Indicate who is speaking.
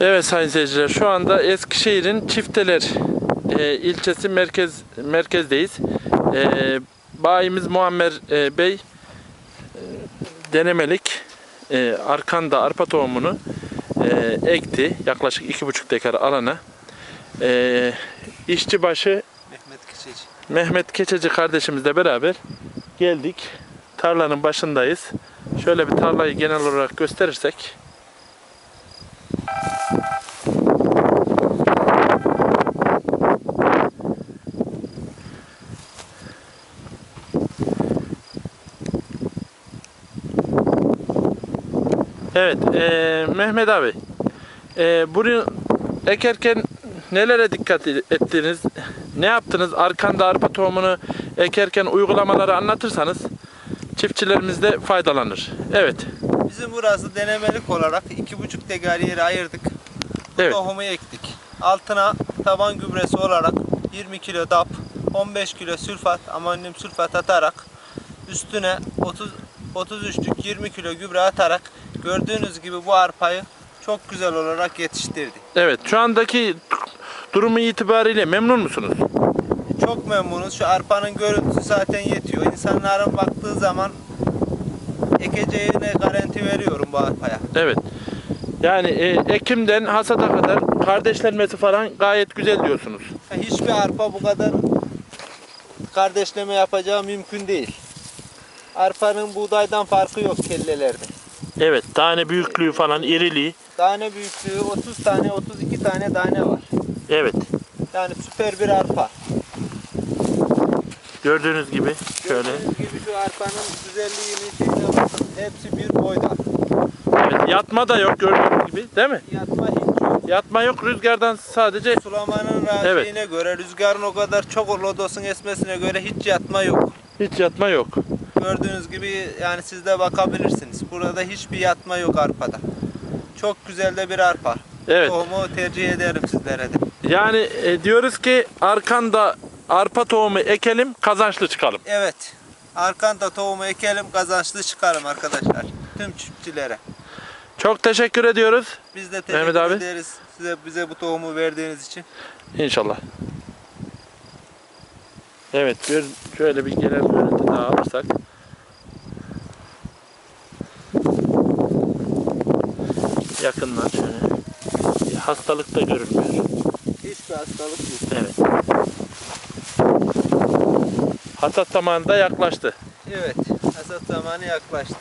Speaker 1: Evet sayın seyirciler şu anda Eskişehir'in Çifteler e, ilçesi merkez merkezdeyiz. E, bayimiz Muammer e, Bey e, denemelik e, arkanda arpa tohumunu e, ekti. Yaklaşık iki buçuk dekar alana. E, işçi başı
Speaker 2: Mehmet Keçeci.
Speaker 1: Mehmet Keçeci kardeşimizle beraber geldik. Tarlanın başındayız. Şöyle bir tarlayı genel olarak gösterirsek. Evet, eee, Mehmet abi. Eee bunu ekerken nelere dikkat ettiniz? Ne yaptınız? Arkanda arpa tohumunu ekerken uygulamaları anlatırsanız çiftçilerimiz de faydalanır. Evet.
Speaker 2: Bizim burası denemelik olarak iki buçuk dekar yeri ayırdık.
Speaker 1: Evet.
Speaker 2: Tohumu ektik. Altına taban gübresi olarak 20 kilo DAP, 15 kilo sülfat, amonyum sülfat atarak üstüne 30 33'lük 20 kilo gübre atarak gördüğünüz gibi bu arpayı çok güzel olarak yetiştirdik.
Speaker 1: Evet. Şu andaki durumu itibariyle memnun musunuz?
Speaker 2: Çok memnunuz. Şu arpanın görüntüsü zaten yetiyor. İnsanların baktığı zaman ekeceğine garanti veriyorum bu arpaya.
Speaker 1: Evet. Yani e, Ekim'den hasada kadar kardeşlenmesi falan gayet güzel diyorsunuz.
Speaker 2: Hiçbir arpa bu kadar kardeşleme yapacağı mümkün değil. Arpanın buğdaydan farkı yok kellelerde.
Speaker 1: Evet. Tane büyüklüğü falan, iriliği.
Speaker 2: Tane büyüklüğü 30 tane 32 tane tane var.
Speaker 1: Evet.
Speaker 2: Yani süper bir arpa.
Speaker 1: Gördüğünüz gibi şöyle.
Speaker 2: Gördüğünüz gibi şu arpanın güzelliğini şeyine bakın. Hepsi bir boyda.
Speaker 1: Evet, yatma da yok gördüğünüz gibi değil mi?
Speaker 2: Yatma hiç yok.
Speaker 1: Yatma yok rüzgardan sadece
Speaker 2: Sulamanın rahatliğine göre, rüzgarın o kadar çok lodosun esmesine göre hiç yatma yok.
Speaker 1: hiç yatma yok.
Speaker 2: Gördüğünüz gibi yani siz de bakabilirsiniz. Burada hiçbir yatma yok arpada. Çok güzel de bir arpa.
Speaker 1: Evet.
Speaker 2: Tohumu tercih ederim sizlere de.
Speaker 1: Yani e, diyoruz ki arkanda arpa tohumu ekelim kazançlı çıkalım.
Speaker 2: Evet. Arkanda tohumu ekelim kazançlı çıkarım arkadaşlar. Tüm çiftçilere.
Speaker 1: Çok teşekkür ediyoruz.
Speaker 2: Biz de teşekkür
Speaker 1: Mehmet abi.
Speaker 2: ederiz size bize bu tohumu verdiğiniz için.
Speaker 1: İnşallah. Evet bir şöyle bir genel görüntü daha alırsak. Yakından şöyle. Bir hastalık da görünmüyor.
Speaker 2: Hiçbir hastalık yok.
Speaker 1: Evet. Hasat zamanı da yaklaştı.
Speaker 2: Evet. Hasat zamanı yaklaştı.